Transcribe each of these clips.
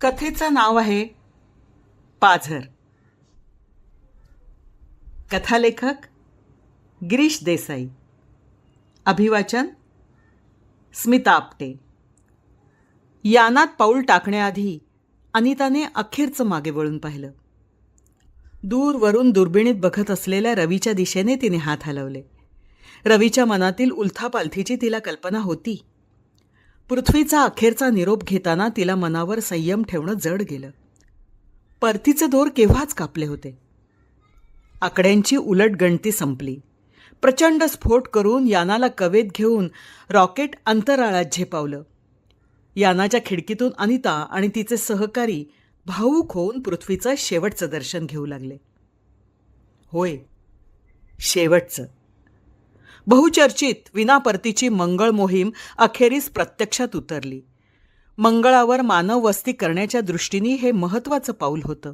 कथेचं नाव आहे पाझर. कथालेखक गिरीश देसाई. अभिवाचन स्मिता आपटे. यानात पाऊल टाकण्याआधी अनिताने अखेरचं मागे वळून पाहिलं. दूरवरून दुर्बिणीत बघत असलेल्या रवीच्या दिशेने तिने हात हलवले. रवीच्या मनातील उलथापालथीची तिला कल्पना होती. पृथ्वीचा अखेरचा निरोप घेताना तिला मनावर संयम ठेवणं जड गेलं. परतीचे दोर केव्हाच कापले होते? आकड्यांची उलट गणती संपली. प्रचंड स्फोट करून यानाला कवेत घेऊन रॉकेट अंतराळात झेपावलं. यानाच्या खिडकीतून अनिता आणि तिचे सहकारी भाऊक होऊन पृथ्वीचं शेवटचं दर्शन घेऊ लागले. होय शेवटचं. बहुचर्चित विनापरतीची मंगळ मोहीम अखेरीस प्रत्यक्षात उतरली. मंगळावर मानव वस्ती करण्याच्या दृष्टीने हे महत्त्वाचं पाऊल होतं.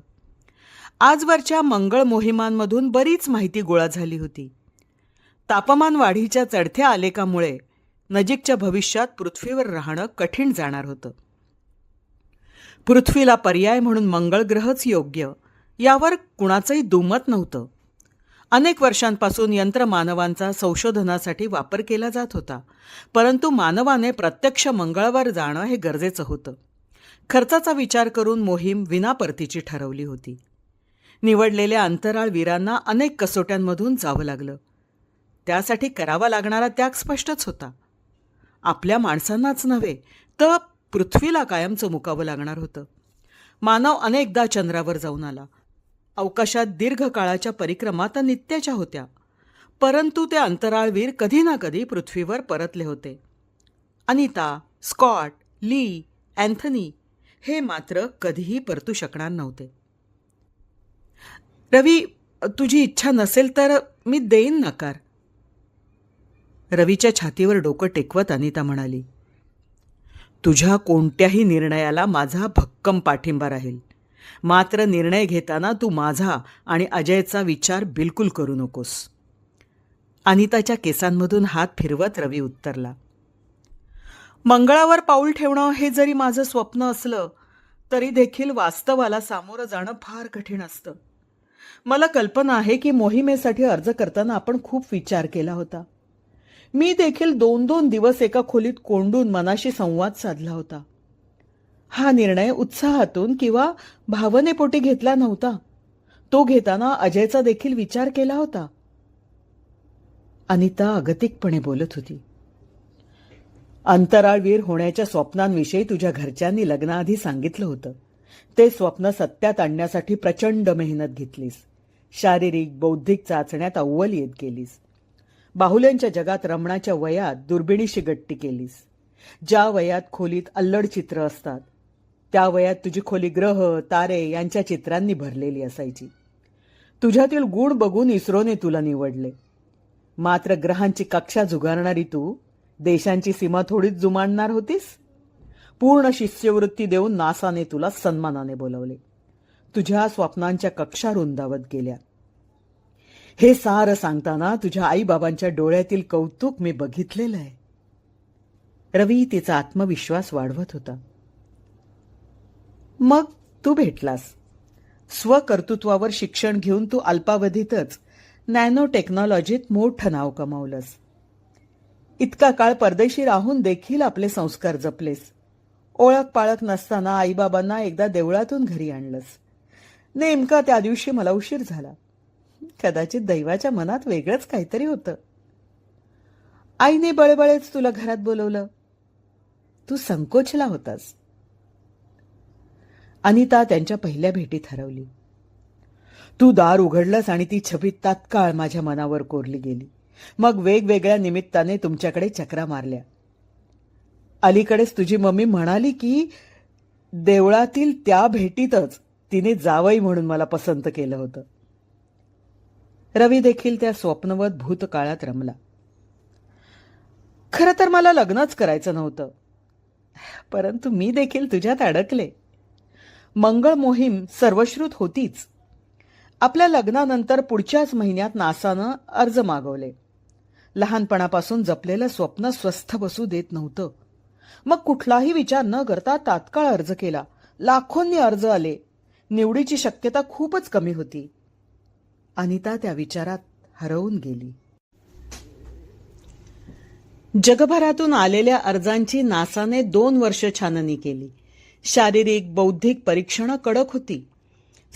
आजवरच्या मंगळ मोहिमांमधून बरीच माहिती गोळा झाली होती. तापमान वाढीच्या चढत्या आलेखामुळे नजीकच्या भविष्यात पृथ्वीवर राहणं कठीण जाणार होतं. पृथ्वीला पर्याय म्हणून मंगळ ग्रहच योग्य यावर कुणाचंही दुमत नव्हतं. अनेक वर्षांपासून यंत्रमानवांचा संशोधनासाठी वापर केला जात होता. परंतु मानवाने प्रत्यक्ष मंगळावर जाणं हे गरजेचं होतं. खर्चाचा विचार करून मोहीम विनापरतीची ठरवली होती. निवडलेल्या अंतराळवीरांना अनेक कसोट्यांमधून जावं लागलं. त्यासाठी करावा लागणारा त्याग स्पष्टच होता. आपल्या माणसांनाच नव्हे तर पृथ्वीला कायमचं मुकावं लागणार होतं. मानव अनेकदा चंद्रावर जाऊन आला. अवकाशात दीर्घकाळाच्या परिक्रमा तर नित्याच्या होत्या. परंतु ते अंतराळवीर कधी ना कधी पृथ्वीवर परतले होते. अनिता स्कॉट ली अँथनी हे मात्र कधीही परतू शकणार नव्हते. रवी तुझी इच्छा नसेल तर मी देईन नकार. रवीच्या छातीवर डोकं टेकवत अनिता म्हणाली तुझ्या कोणत्याही निर्णयाला माझा भक्कम पाठिंबा राहील. मात्र निर्णय घेताना तू माझा आणि अजयचा विचार बिलकुल करू नकोस. अनिताच्या केसांमधून हात फिरवत रवी उत्तरला मंगळावर पाऊल ठेवणं हे जरी माझं स्वप्न असलं तरी देखील वास्तवाला सामोरं जाणं फार कठीण असतं. मला कल्पना आहे की मोहिमेसाठी अर्ज करताना आपण खूप विचार केला होता. मी देखील दोन दोन दिवस एका खोलीत कोंडून मनाशी संवाद साधला होता. हा निर्णय उत्साहातून किंवा भावनेपोटी घेतला नव्हता. तो घेताना अजयचा देखील विचार केला होता. अनिता अगतिकपणे बोलत होती. अंतराळवीर होण्याच्या स्वप्नांविषयी तुझ्या घरच्यांनी लग्नाआधी सांगितलं होतं. ते स्वप्न सत्यात आणण्यासाठी प्रचंड मेहनत घेतलीस. शारीरिक बौद्धिक चाचण्यात अव्वल येत गेलीस. बाहुल्यांच्या जगात रमणाच्या वयात दुर्बिणीशी गट्टी केलीस. ज्या वयात खोलीत अल्लड चित्र असतात त्या वयात तुझी खोली ग्रह तारे यांच्या चित्रांनी भरलेली असायची. तुझ्यातील गुण बघून इस्रोने तुला निवडले. मात्र ग्रहांची कक्षा झुगारणारी तू देशांची सीमा थोडीच जुमानणार होतीस? पूर्ण शिष्यवृत्ती देऊन नासाने तुला सन्मानाने बोलवले. तुझ्या स्वप्नांच्या कक्षा रुंदावत गेल्या. हे सार सांगताना तुझ्या आईबाबांच्या डोळ्यातील कौतुक मी बघितलेलं आहे. रवी तिचा आत्मविश्वास वाढवत होता. मग तू भेटलास. स्वकर्तृत्वावर शिक्षण घेऊन तू अल्पावधीतच नॅनो टेक्नॉलॉजीत मोठं नाव कमावलंस. इतका काळ परदेशी राहून देखील आपले संस्कार जपलेस. ओळख पाळख नसताना आईबाबांना एकदा देवळातून घरी आणलंस. नेमका त्या दिवशी मला उशीर झाला. कदाचित दैवाच्या मनात वेगळंच काहीतरी होतं. आईने बळबळेच तुला घरात बोलवलं. तू संकोचला होतास. अनिता त्यांच्या पहिल्या भेटीत हरवली. तू दार उघडलंस आणि ती छबी तात्काळ माझ्या मनावर कोरली गेली. मग वेगवेगळ्या निमित्ताने तुमच्याकडे चक्रा मारल्या. अलीकडेच तुझी मम्मी म्हणाली की देवळातील त्या भेटीतच तिने जावई म्हणून मला पसंत केलं होतं. रवी देखील त्या स्वप्नवत भूतकाळात रमला. खरं तर मला लग्नच करायचं नव्हतं. परंतु मी देखील तुझ्यात अडकले. मंगळ मोहीम सर्वश्रुत होतीच. आपल्या लग्नानंतर पुढच्याच महिन्यात नासानं अर्ज मागवले. लहानपणापासून जपलेलं स्वप्न स्वस्थ बसू देत नव्हतं. मग कुठलाही विचार न करता तात्काळ अर्ज केला. लाखोंनी अर्ज आले. निवडीची शक्यता खूपच कमी होती. अनिता त्या विचारात हरवून गेली. जगभरातून आलेल्या अर्जांची नासाने दोन वर्ष छाननी केली. शारीरिक बौद्धिक परीक्षणं कडक होती.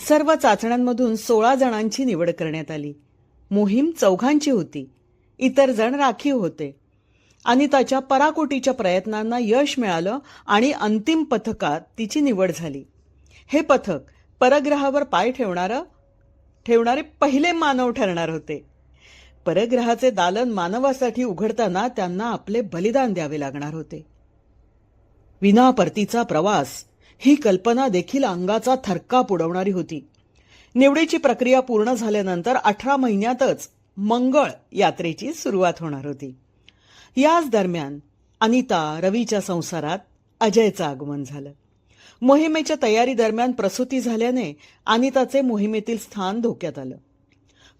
सर्व चाचण्यांमधून सोळा जणांची निवड करण्यात आली. मोहीम चौघांची होती. इतर जण राखीव होते. अनिताच्या पराकोटीच्या प्रयत्नांना यश मिळालं आणि अंतिम पथकात तिची निवड झाली. हे पथक परग्रहावर पाय ठेवणारं ठेवणारे पहिले मानव ठरणार होते. परग्रहाचे दालन मानवासाठी उघडताना त्यांना आपले बलिदान द्यावे लागणार होते. विना परतीचा प्रवास. ही कल्पना देखील अंगाचा थरका पुडवणारी होती. निवडीची प्रक्रिया पूर्ण झाल्यानंतर अठरा महिन्यातच मंगळ यात्रेची सुरुवात होणार होती. याच दरम्यान अनिता रवीच्या संसारात अजयचं आगमन झालं. मोहिमेच्या तयारी दरम्यान प्रसूती झाल्याने अनिताचे मोहिमेतील स्थान धोक्यात आलं.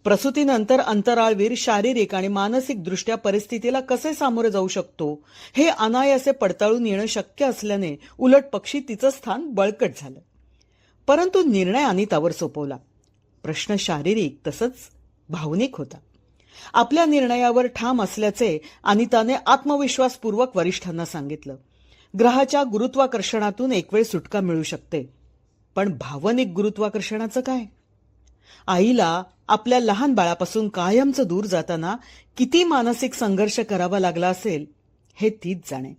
प्रसूतीनंतर अंतराळवीर शारीरिक आणि मानसिक दृष्ट्या परिस्थितीला कसे सामोरे जाऊ शकतो? हे अनायासे पडताळून येणं शक्य असल्याने उलट पक्षी तिचं स्थान बळकट झालं. परंतु निर्णय अनितावर सोपवला. प्रश्न शारीरिक तसंच भावनिक होता. आपल्या निर्णयावर ठाम असल्याचे अनिताने आत्मविश्वासपूर्वक वरिष्ठांना सांगितलं. ग्रहाच्या गुरुत्वाकर्षणातून एक वेळ सुटका मिळू शकते. पण भावनिक गुरुत्वाकर्षणाचं काय? आईला आपल्या लहान बाळापासून कायमचं दूर जाताना किती मानसिक संघर्ष करावा लागला असेल हे तीच जाणे.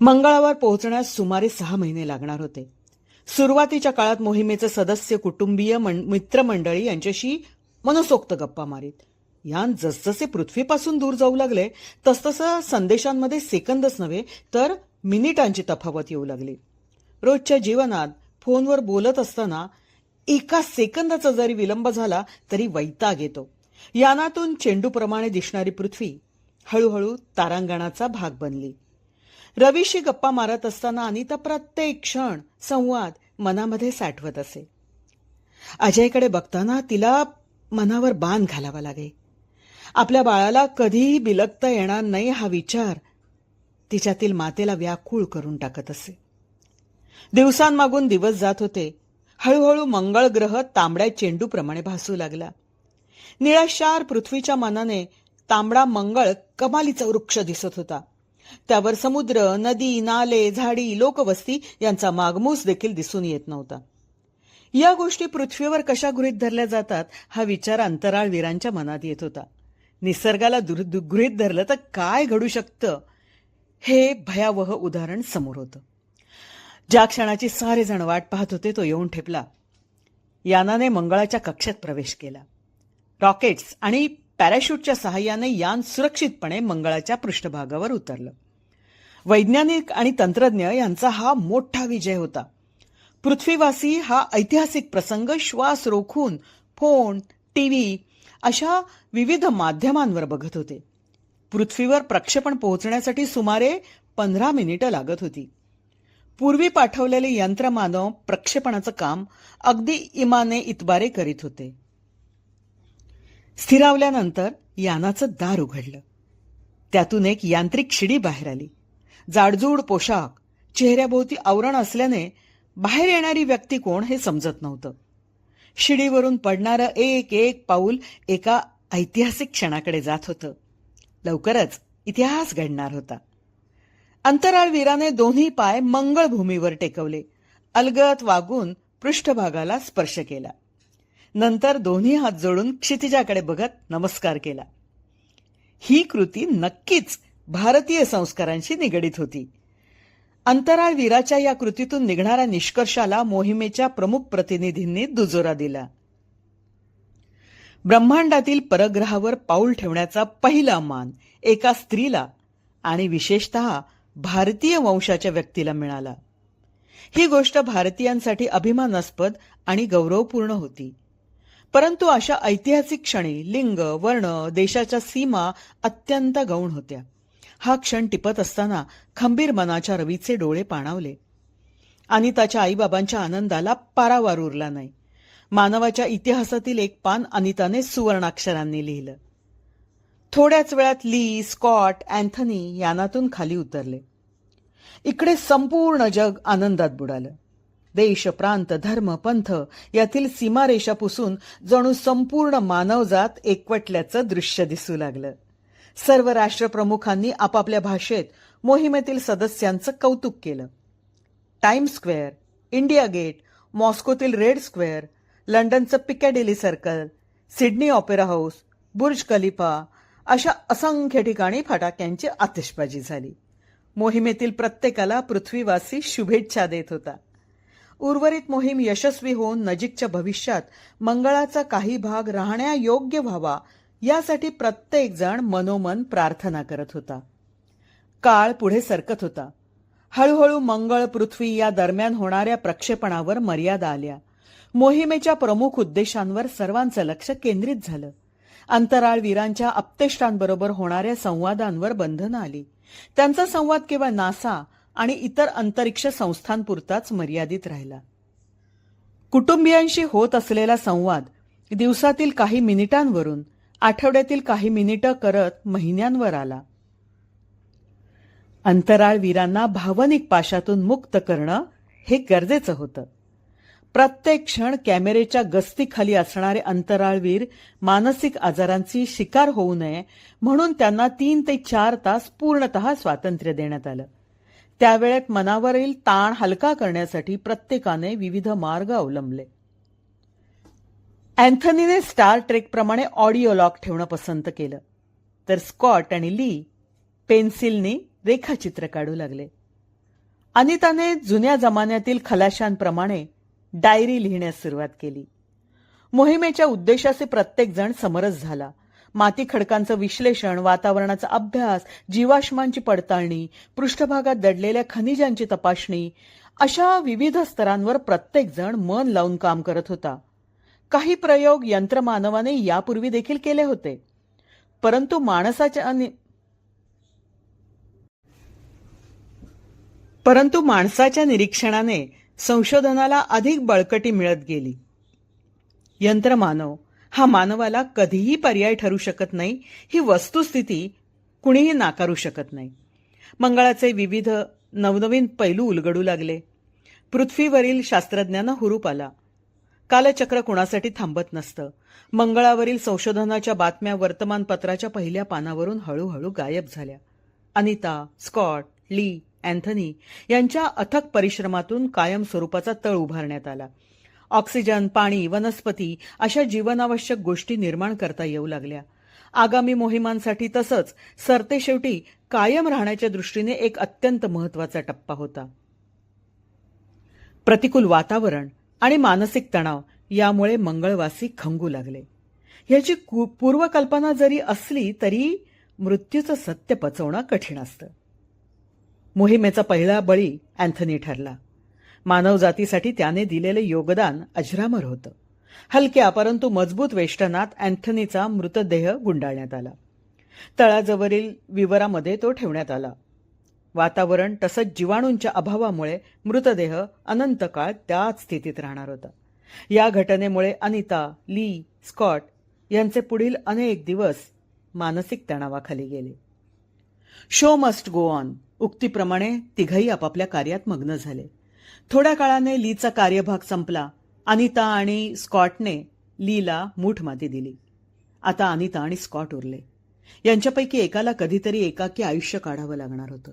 मंगळावर पोहोचण्यास सुमारे सहा महिने लागणार होते. सुरुवातीच्या काळात मोहिमेचे सदस्य कुटुंबीय मित्रमंडळी यांच्याशी मनसोक्त गप्पा मारीत. यान जसजसे पृथ्वीपासून दूर जाऊ लागले तसतसं संदेशांमध्ये सेकंदच नव्हे तर मिनिटांची तफावत येऊ लागली. रोजच्या जीवनात फोनवर बोलत असताना एका सेकंदाचा जरी विलंब झाला तरी वैताग येतो. यानातून चेंडूप्रमाणे दिसणारी पृथ्वी हळूहळू तारांगणाचा भाग बनली. रवीशी गप्पा मारत असताना अनिता प्रत्येक क्षण संवाद मनामध्ये साठवत असे. अजयकडे बघताना तिला मनावर बाण घालावा लागे. आपल्या बाळाला कधीही बिलगता येणार नाही हा विचार तिच्यातील मातेला व्याकुळ करून टाकत असे. दिवसांमागून दिवस जात होते. हळूहळू मंगळ ग्रह तांबड्या चेंडूप्रमाणे भासू लागला. निळाशार पृथ्वीच्या मानाने तांबडा मंगळ कमालीचा वृक्ष दिसत होता. त्यावर समुद्र नदी नाले झाडी लोकवस्ती यांचा मागमूस देखील दिसून येत नव्हता. या गोष्टी पृथ्वीवर कशा गृहीत धरल्या जातात हा विचार अंतराळवीरांच्या मनात येत होता. निसर्गाला दु- गृहीत धरलं तर काय घडू शकतं हे भयावह उदाहरण समोर होतं. ज्या क्षणाची सारे जण वाट पाहत होते तो येऊन ठेपला. यानाने मंगळाच्या कक्षेत प्रवेश केला. रॉकेट्स आणि पॅराशूटच्या सहाय्याने यान सुरक्षितपणे मंगळाच्या पृष्ठभागावर उतरलं. वैज्ञानिक आणि तंत्रज्ञ यांचा हा मोठा विजय होता. पृथ्वीवासी हा ऐतिहासिक प्रसंग श्वास रोखून फोन टीव्ही अशा विविध माध्यमांवर बघत होते. पृथ्वीवर प्रक्षेपण पोहोचण्यासाठी सुमारे पंधरा मिनिटं लागत होती. पूर्वी पाठवलेले यंत्रमानव प्रक्षेपणाचं काम अगदी इमाने इतबारे करीत होते. स्थिरावल्यानंतर यानाचं दार उघडलं. त्यातून एक यांत्रिक शिडी बाहेर आली. जाडजूड पोशाख चेहऱ्याभोवती आवरण असल्याने बाहेर येणारी व्यक्ती कोण हे समजत नव्हतं. शिडीवरून पडणारं एक एक पाऊल एका ऐतिहासिक क्षणाकडे जात होतं. लवकरच इतिहास घडणार होता. अंतराळवीराने दोन्ही पाय मंगळभूमीवर टेकवले. अलगत वागून पृष्ठभागाला स्पर्श केला. नंतर दोन्ही हात जोडून क्षितिजाकडे बघत नमस्कार केला. ही कृती नक्कीच भारतीय संस्कारांशी निगडीत होती. अंतराळवीराच्या या कृतीतून निघणाऱ्या निष्कर्षाला मोहिमेच्या प्रमुख प्रतिनिधींनी दुजोरा दिला. ब्रह्मांडातील परग्रहावर पाऊल ठेवण्याचा पहिला मान एका स्त्रीला आणि विशेषतः भारतीय वंशाच्या व्यक्तीला मिळाला. ही गोष्ट भारतीयांसाठी अभिमानास्पद आणि गौरवपूर्ण होती. परंतु अशा ऐतिहासिक क्षणी लिंग वर्ण देशाच्या सीमा अत्यंत गौण होत्या. हा क्षण टिपत असताना खंबीर मनाच्या रवीचे डोळे पाणावले. अनिताच्या आईबाबांच्या आनंदाला पारावार उरला नाही. मानवाच्या इतिहासातील एक पान अनिताने सुवर्णाक्षरांनी लिहिलं. थोड्याच वेळात ली स्कॉट अँथनी यानातून खाली उतरले. इकडे संपूर्ण जग आनंदात बुडालं. देश प्रांत धर्म पंथ यातील सीमारेषा पुसून जणू संपूर्ण मानवजात एकवटल्याचं दृश्य दिसू लागलं. सर्व राष्ट्रप्रमुखांनी आपापल्या भाषेत मोहिमेतील सदस्यांचं कौतुक केलं. टाइम स्क्वेअर इंडिया गेट मॉस्कोतील red square लंडनचं Piccadilly circus Sydney opera house Burj Khalifa अशा असंख्य ठिकाणी फटाक्यांची आतिषबाजी झाली. मोहिमेतील प्रत्येकाला पृथ्वीवासी शुभेच्छा देत होता. उर्वरित मोहीम यशस्वी होऊन नजीकच्या भविष्यात मंगळाचा काही भाग राहण्यायोग्य व्हावा यासाठी प्रत्येक जण मनोमन प्रार्थना करत होता. काळ पुढे सरकत होता. हळूहळू मंगळ पृथ्वी या दरम्यान होणाऱ्या प्रक्षेपणावर मर्यादा आल्या. मोहिमेच्या प्रमुख उद्देशांवर सर्वांचं लक्ष केंद्रित झालं. अंतराळवीरांच्या अप्तेष्टांबरोबर होणाऱ्या संवादांवर बंधनं आली. त्यांचा संवाद केवळ नासा आणि इतर अंतरिक्ष संस्थांपुरताच मर्यादित राहिला. कुटुंबियांशी होत असलेला संवाद दिवसातील काही मिनिटांवरून आठवड्यातील काही मिनिटं करत महिन्यांवर आला. अंतराळवीरांना भावनिक पाशातून मुक्त करणं हे गरजेचं होतं. प्रत्येक क्षण कॅमेरेच्या गस्तीखाली असणारे अंतराळवीर मानसिक आजारांची शिकार होऊ नये म्हणून त्यांना तीन ते चार तास पूर्णतः स्वातंत्र्य देण्यात आलं. त्यावेळेत मनावरील ताण हलका करण्यासाठी प्रत्येकाने विविध मार्ग अवलंबले. अँथनीने स्टार ट्रेकप्रमाणे ऑडिओ लॉक ठेवणं पसंत केलं. तर स्कॉट आणि ली पेन्सिलने रेखाचित्र काढू लागले. अनिताने जुन्या जमान्यातील खलाशांप्रमाणे डायरी लिहिण्यास सुरुवात केली. मोहिमेच्या उद्देशाचे प्रत्येक जण समरस झाला. माती खडकांचं विश्लेषण वातावरणाचा अभ्यास जीवाश्मांची पडताळणी पृष्ठभागात दडलेल्या खनिजांची तपासणी अशा विविध स्तरांवर प्रत्येक जण मन लावून काम करत होता. काही प्रयोग यंत्रमानवाने यापूर्वी देखील केले होते. परंतु माणसाच्या अनि- परंतु माणसाच्या निरीक्षणाने संशोधनाला अधिक बळकटी मिळत गेली. यंत्रमानव हा मानवाला कधीही पर्याय ठरू शकत नाही ही वस्तुस्थिती कुणीही नाकारू शकत नाही. मंगळाचे विविध नवनवीन पैलू उलगडू लागले. पृथ्वीवरील शास्त्रज्ञांना हुरूप आला. कालचक्र कुणासाठी थांबत नसतं. मंगळावरील संशोधनाच्या बातम्या वर्तमानपत्राच्या पहिल्या पानावरून हळूहळू गायब झाल्या. अनिता स्कॉट ली अँथनी यांच्या अथक परिश्रमातून कायम स्वरूपाचा तळ उभारण्यात आला. ऑक्सिजन पाणी वनस्पती अशा जीवनावश्यक गोष्टी निर्माण करता येऊ लागल्या. आगामी मोहिमांसाठी तसंच सरतेशेवटी कायम राहण्याच्या दृष्टीने एक अत्यंत महत्त्वाचा टप्पा होता. प्रतिकूल वातावरण आणि मानसिक तणाव यामुळे मंगळवासी खंगू लागले. ह्याची कु- पूर्वकल्पना जरी असली तरी मृत्यूचं सत्य पचवणं कठीण असतं. मोहिमेचा पहिला बळी अँथनी ठरला. मानवजातीसाठी त्याने दिलेले योगदान अजरामर होतं. हलक्या परंतु मजबूत वेष्टनात अँथनीचा मृतदेह गुंडाळण्यात आला. तळाजवळील विवरामध्ये तो ठेवण्यात आला. वातावरण तसंच जीवाणूंच्या अभावामुळे मृतदेह अनंत काळ त्याच स्थितीत राहणार होता. या घटनेमुळे अनिता ली स्कॉट यांचे पुढील अनेक दिवस मानसिक तणावाखाली गेले. Show must go on. उक्तीप्रमाणे तिघही आपापल्या कार्यात मग्न झाले. थोड्या काळाने लीचा कार्यभाग संपला. अनिता आणि स्कॉटने लीला मूठ माती दिली. आता अनिता आणि स्कॉट उरले. यांच्यापैकी एकाला कधीतरी एकाकी आयुष्य काढावं लागणार होतं.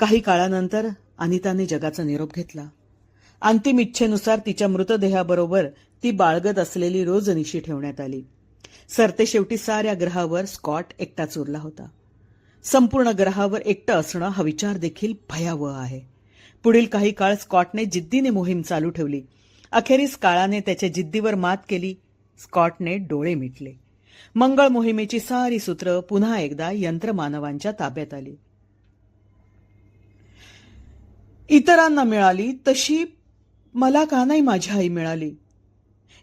काही काळानंतर अनिताने जगाचा निरोप घेतला. अंतिम इच्छेनुसार तिच्या मृतदेहाबरोबर ती बाळगत असलेली रोजनिशी ठेवण्यात आली. सरते शेवटी साऱ्या ग्रहावर स्कॉट एकटाच उरला होता. संपूर्ण ग्रहावर एकटं असणं हा विचार देखील भयावह आहे. पुढील काही काळ स्कॉटने जिद्दीने मोहीम चालू ठेवली. अखेरीस काळाने त्याच्या जिद्दीवर मात केली. स्कॉटने डोळे मिटले. मंगळ मोहिमेची सारी सूत्र पुन्हा एकदा यंत्रमानवांच्या ताब्यात आली. इतरांना मिळाली तशी मला का नाही माझी आई मिळाली?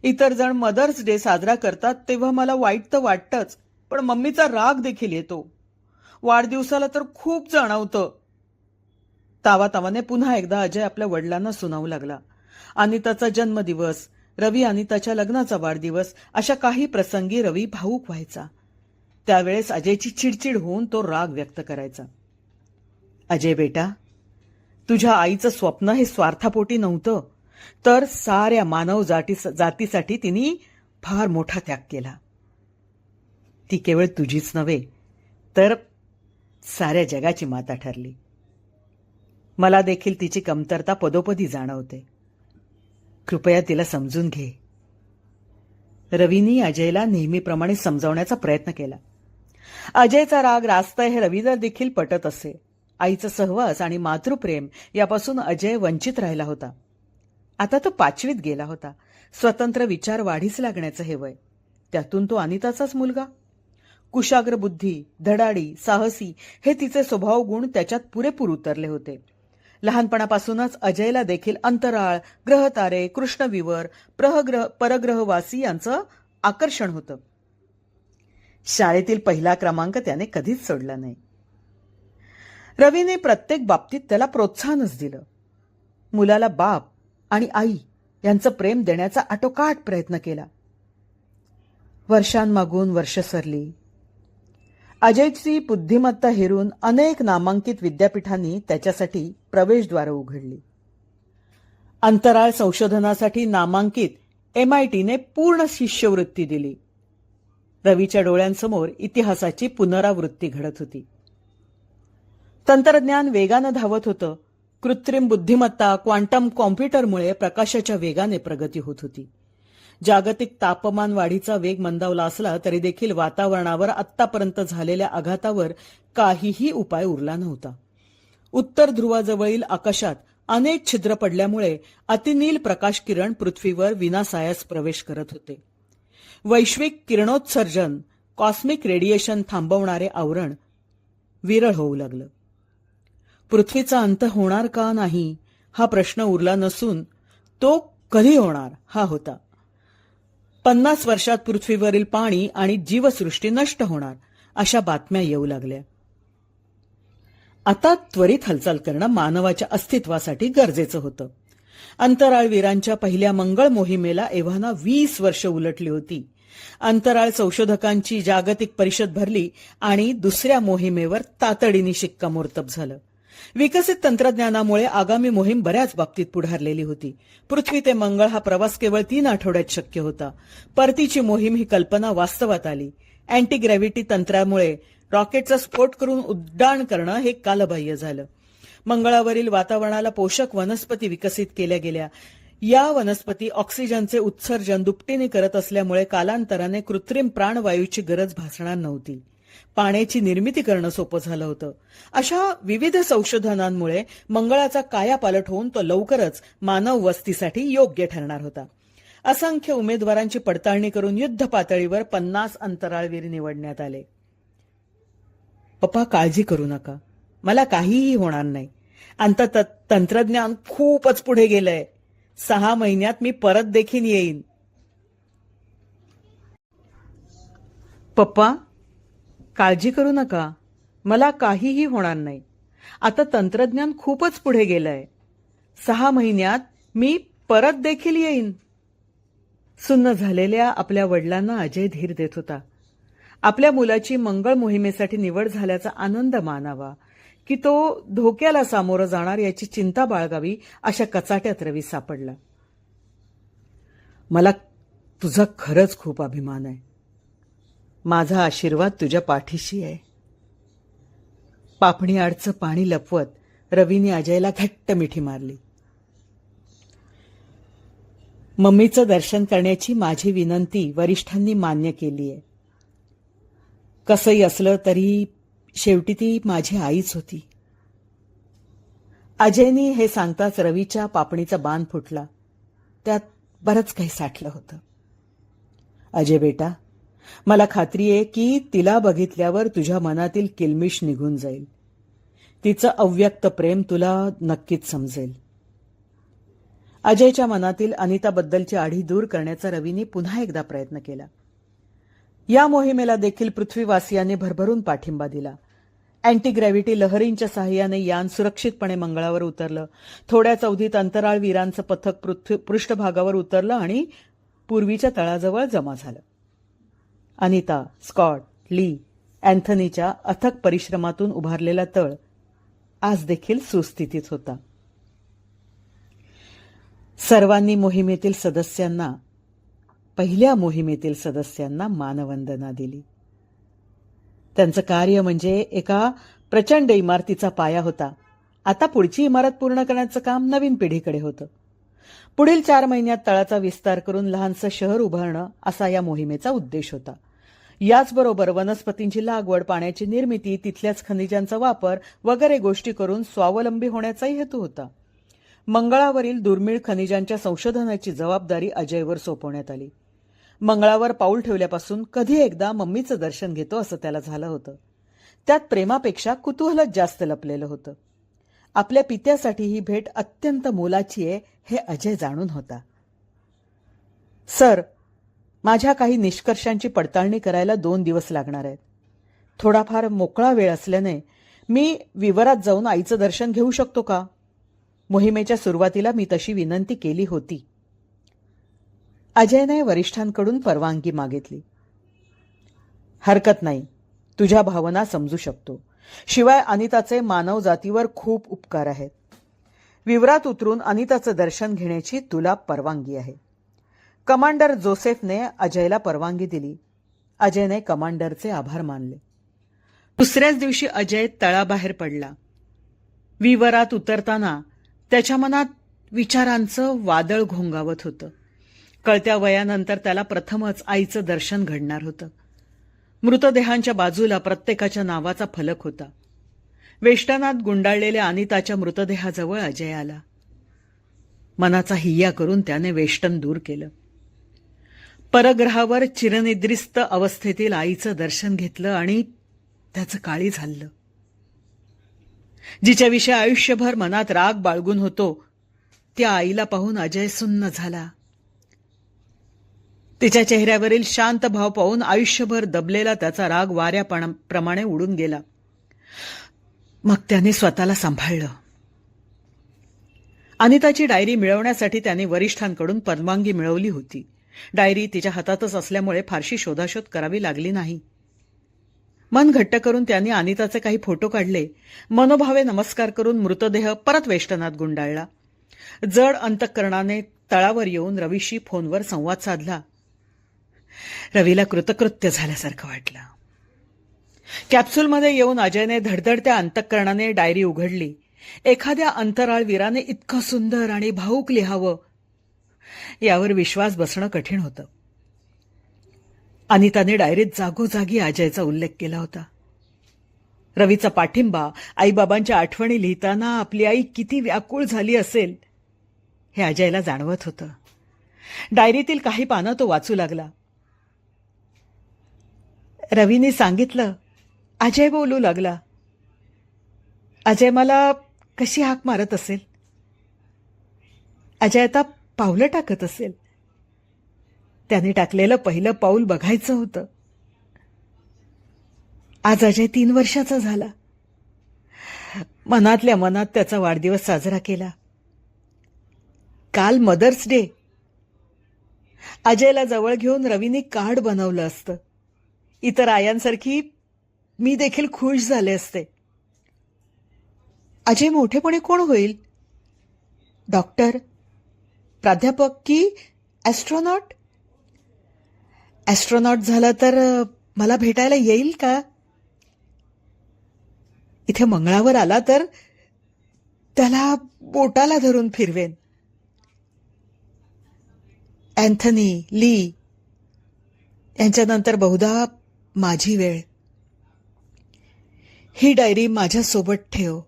इतर जण मदर्स डे साजरा करतात तेव्हा मला वाईट तर वाटतंच पण मम्मीचा राग देखील येतो. वाढदिवसाला तर खूप जाणवतं तावातावाने पुन्हा एकदा अजय आपल्या वडिलांना सुनावू लागला. अनिताचा जन्मदिवस रवी अनिताच्या लग्नाचा वाढदिवस अशा काही प्रसंगी रवी भाऊक व्हायचा. त्यावेळेस अजयची चिडचिड होऊन तो राग व्यक्त करायचा. अजय बेटा तुझ्या आईचं स्वप्न हे स्वार्थापोटी नव्हतं तर साऱ्या मानव जाती जातीसाठी तिने फार मोठा त्याग केला. ती केवळ तुझीच नव्हे तर साऱ्या जगाची माता ठरली. मला देखील तिची कमतरता पदोपदी जाणवते. कृपया तिला समजून घे. रवीनी अजयला नेहमीप्रमाणे समजावण्याचा प्रयत्न केला. अजयचा राग रास्त हे रवीला देखील पटत असे. आईचं सहवास आणि मातृप्रेम यापासून अजय वंचित राहिला होता. आता तो पाचवीत गेला होता. स्वतंत्र विचार वाढीस लागण्याचं हे वय. त्यातून तो अनिताचाच मुलगा. कुशाग्र बुद्धी धडाडी साहसी हे तिचे स्वभाव गुण त्याच्यात पुरेपूर उतरले होते. लहानपणापासूनच अजयला देखील अंतराळ ग्रहतारे कृष्णविवर प्रहग्रह परग्रहवासी यांचं आकर्षण होतं. शाळेतील पहिला क्रमांक त्याने कधीच सोडला नाही. रवीने प्रत्येक बाबतीत त्याला प्रोत्साहनच दिलं. मुलाला बाप आणि आई यांचं प्रेम देण्याचा आटोकाट प्रयत्न केला. वर्षांमागून वर्ष सरली. अजयची बुद्धिमत्ता हेरून अनेक नामांकित विद्यापीठांनी त्याच्यासाठी प्रवेशद्वारं उघडली. अंतराळ संशोधनासाठी नामांकित एम आय टीने पूर्ण शिष्यवृत्ती दिली. रवीच्या डोळ्यांसमोर इतिहासाची पुनरावृत्ती घडत होती. तंत्रज्ञान वेगानं धावत होतं. कृत्रिम बुद्धिमत्ता क्वांटम कॉम्प्युटरमुळे प्रकाशाच्या वेगाने प्रगती होत होती. जागतिक तापमान वाढीचा वेग मंदावला असला तरी देखील वातावरणावर आत्तापर्यंत झालेल्या आघातावर काहीही उपाय उरला नव्हता. उत्तर ध्रुवाजवळील आकाशात अनेक छिद्र पडल्यामुळे अतिनील प्रकाश किरण पृथ्वीवर विनासायास प्रवेश करत होते. वैश्विक किरणोत्सर्जन कॉस्मिक रेडिएशन थांबवणारे आवरण विरळ होऊ लागलं. पृथ्वीचा अंत होणार का नाही हा प्रश्न उरला नसून तो कधी होणार हा होता. पन्नास वर्षात पृथ्वीवरील पाणी आणि जीवसृष्टी नष्ट होणार अशा बातम्या येऊ लागल्या. आता त्वरित हालचाल करणं मानवाच्या अस्तित्वासाठी गरजेचं होतं. अंतराळवीरांच्या पहिल्या मंगळ मोहिमेला एव्हाना वीस वर्ष उलटली होती. अंतराळ संशोधकांची जागतिक परिषद भरली आणि दुसऱ्या मोहिमेवर तातडीने शिक्कामोर्तब झालं. विकसित तंत्रज्ञानामुळे आगामी मोहीम बऱ्याच बाबतीत पुढारलेली होती. पृथ्वी ते मंगळ हा प्रवास केवळ तीन आठवड्यात शक्य होता. परतीची मोहीम ही कल्पना वास्तवात आली. अँटी ग्रॅव्हिटी तंत्रामुळे रॉकेटचा स्फोट करून उड्डाण करणं हे कालबाह्य झालं. मंगळावरील वातावरणाला पोषक वनस्पती विकसित केल्या गेल्या. या वनस्पती ऑक्सिजनचे उत्सर्जन दुपटीने करत असल्यामुळे कालांतराने कृत्रिम प्राणवायूची गरज भासणार नव्हती. पाण्याची निर्मिती करणं सोपं झालं होतं. अशा विविध संशोधनांमुळे मंगळाचा कायापालट होऊन तो लवकरच मानव वस्तीसाठी योग्य ठरणार होता. असंख्य उमेदवारांची पडताळणी करून युद्ध पातळीवर पन्नास अंतराळवीर निवडण्यात आले. पप्पा काळजी करू नका. मला काहीही होणार नाही. आता तंत्रज्ञान खूपच पुढे गेलंय. सहा महिन्यात मी परत देखील येईन. पप्पा काळजी करू नका. मला काहीही होणार नाही. आता तंत्रज्ञान खूपच पुढे गेलंय. सहा महिन्यात मी परत देखील येईन. सुन्न झालेल्या आपल्या वडिलांना अजय धीर देत होता. आपल्या मुलाची मंगळ मोहिमेसाठी निवड झाल्याचा आनंद मानावा की तो धोक्याला सामोरं जाणार याची चिंता बाळगावी अशा कचाट्यात रवी सापडला. मला तुझा खरंच खूप अभिमान आहे. माझा आशीर्वाद तुझ्या पाठीशी आहे. पापणी आडचं पाणी लपवत रवीने अजयला घट्ट मिठी मारली. मम्मीचं दर्शन करण्याची माझी विनंती वरिष्ठांनी मान्य केली आहे. कसंही असलं तरी शेवटी ती माझी आईच होती. अजयनी हे सांगताच रवीच्या पापणीचा बांध फुटला. त्यात बरंच काही साठलं होतं. अजय बेटा मला खात्री आहे की तिला बघितल्यावर तुझ्या मनातील किलमिश निघून जाईल. तिचं अव्यक्त प्रेम तुला नक्कीच समजेल. अजयच्या मनातील अनिताबद्दलची आढी दूर करण्याचा रवीने पुन्हा एकदा प्रयत्न केला. या मोहिमेला देखील पृथ्वीवासियांनी भरभरून पाठिंबा दिला. अँटी ग्रॅव्हिटी लहरींच्या सहाय्याने यान सुरक्षितपणे मंगळावर उतरलं. थोड्याच अवधीत अंतराळवीरांचं पथक पृथ्वी पृष्ठभागावर उतरलं आणि पूर्वीच्या तळाजवळ जमा झालं. अनिता स्कॉट ली अँथनीच्या अथक परिश्रमातून उभारलेला तळ आज देखील सुस्थितीत होता. सर्वांनी मोहिमेतील सदस्यांना पहिल्या मोहिमेतील सदस्यांना मानवंदना दिली. त्यांचं कार्य म्हणजे एका प्रचंड इमारतीचा पाया होता. आता पुढची इमारत पूर्ण करण्याचं काम नवीन पिढीकडे होतं. पुढील चार महिन्यात तळाचा विस्तार करून लहानसं शहर उभारणं असा या मोहिमेचा उद्देश होता. याचबरोबर वनस्पतींची लागवड पाण्याची निर्मिती तिथल्याच खनिजांचा वापर वगैरे गोष्टी करून स्वावलंबी होण्याचाही हेतू होता. मंगळावरील दुर्मिळ खनिजांच्या संशोधनाची जबाबदारी अजयवर सोपवण्यात आली. मंगळावर पाऊल ठेवल्यापासून कधी एकदा मम्मीचं दर्शन घेतो असं त्याला झालं होतं. त्यात प्रेमापेक्षा कुतूहलच जास्त लपलेलं होतं. आपल्या पित्यासाठी ही भेट अत्यंत मोलाची आहे हे अजय जाणून होता. सर माझ्या काही निष्कर्षांची पडताळणी करायला दोन दिवस लागणार आहेत. थोडाफार मोकळा वेळ असल्याने मी विवरात जाऊन आईचं दर्शन घेऊ शकतो का? मोहिमेच्या सुरुवातीला मी तशी विनंती केली होती. अजयने वरिष्ठांकडून परवानगी मागितली. हरकत नाही. तुझ्या भावना समजू शकतो. शिवाय अनिताचे मानव जातीवर खूप उपकार आहेत. विवरात उतरून अनिताचं दर्शन घेण्याची तुला परवानगी आहे. कमांडर जोसेफने अजयला परवानगी दिली. अजयने कमांडरचे आभार मानले. दुसऱ्याच दिवशी अजय तळाबाहेर पडला. विवरात उतरताना त्याच्या मनात विचारांचं वादळ घोंगावत होतं. कळत्या वयानंतर त्याला प्रथमच आईचं दर्शन घडणार होतं. मृतदेहांच्या बाजूला प्रत्येकाच्या नावाचा फलक होता. वेष्टनात गुंडाळलेल्या अनिताच्या मृतदेहाजवळ अजय आला. मनाचा हिय्या करून त्याने वेष्टन दूर केलं. परग्रहावर चिरनिद्रिस्त अवस्थेतील आईचं दर्शन घेतलं आणि त्याचं काळी झालं. जिच्याविषयी आयुष्यभर मनात राग बाळगून होतो त्या आईला पाहून अजय सुन्न झाला. तिच्या चेहऱ्यावरील शांत भाव पाहून आयुष्यभर दबलेला त्याचा राग वाऱ्याप्रमाणे उडून गेला. मग त्याने स्वतःला सांभाळलं. अनिताची डायरी मिळवण्यासाठी त्याने वरिष्ठांकडून परवानगी मिळवली होती. डायरी तिच्या हातातच असल्यामुळे फारशी शोधाशोध करावी लागली नाही. मन घट्ट करून त्यांनी अनिताचे काही फोटो काढले. मनोभावे नमस्कार करून मृतदेह परत वेष्टनात गुंडाळला. जड अंतःकरणाने तळावर येऊन रवीशी फोनवर संवाद साधला. रवीला कृतकृत्य झाल्यासारखं वाटलं. कॅप्सूलमध्ये येऊन अजयने धडधडत्या अंतःकरणाने डायरी उघडली. एखाद्या अंतराळवीराने इतकं सुंदर आणि भाऊक लिहावं यावर विश्वास बसणं कठीण होतं. अनिताने डायरीत जागोजागी अजयचा उल्लेख केला होता. रवीचा पाठिंबा आईबाबांच्या आठवणी लिहिताना आपली आई किती व्याकुळ झाली असेल हे अजयला जाणवत होतं. डायरीतील काही पानं तो वाचू लागला. रवीने सांगितलं अजय बोलू लागला. अजय मला कशी हाक मारत असेल? अजय आता पावलं टाकत असेल. त्याने टाकलेलं पहिलं पाऊल बघायचं होतं. आज अजय तीन वर्षाचा झाला. मनातल्या मनात त्याचा वाढदिवस साजरा केला. काल मदर्स डे. अजयला जवळ घेऊन रवीने कार्ड बनवलं असतं. इतर आयांसारखी मी देखील खुश झाले असते. अजय मोठेपणे कोण होईल? डॉक्टर प्राध्यापक की ॲस्ट्रॉनॉट ॲस्ट्रॉनॉट झाला तर मला भेटायला येईल का? इथे मंगळावर आला तर त्याला बोटाला धरून फिरवेन. अँथनी ली यांच्यानंतर बहुधा माझी वेळ. ही डायरी माझ्यासोबत ठेव.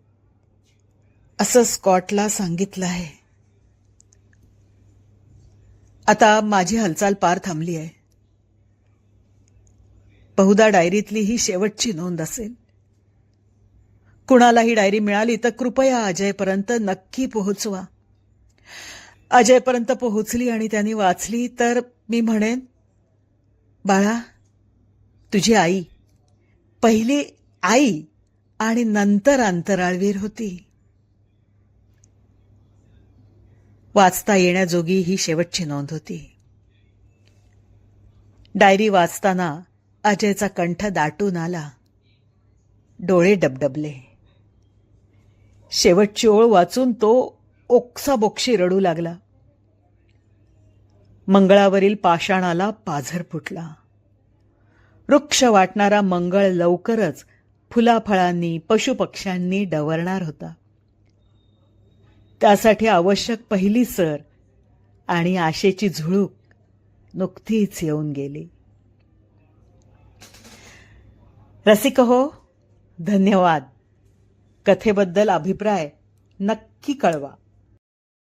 असं स्कॉटला सांगितलं आहे. आता माझी हालचाल पार थांबली आहे. बहुधा डायरीतली ही शेवटची नोंद असेल. कुणाला ही डायरी मिळाली तर कृपया अजयपर्यंत नक्की पोहोचवा. अजयपर्यंत पोहोचली आणि त्यांनी वाचली तर मी म्हणेन बाळा तुझी आई पहिली आई आणि नंतर अंतराळवीर होती. वाचता येण्याजोगी ही शेवटची नोंद होती. डायरी वाचताना अजयचा कंठ दाटून आला. डोळे डबडबले. शेवटची ओळ वाचून तो ओक्साबोक्षी रडू लागला. मंगळावरील पाषाणाला पाझर फुटला. वृक्ष वाटणारा मंगळ लवकरच फुलाफळांनी पशुपक्ष्यांनी डवरणार होता. त्यासाठी आवश्यक पहिली सर आणि आशेची झुळूक नुकतीच येऊन गेली. रसिक हो धन्यवाद. कथेबद्दल अभिप्राय नक्की कळवा.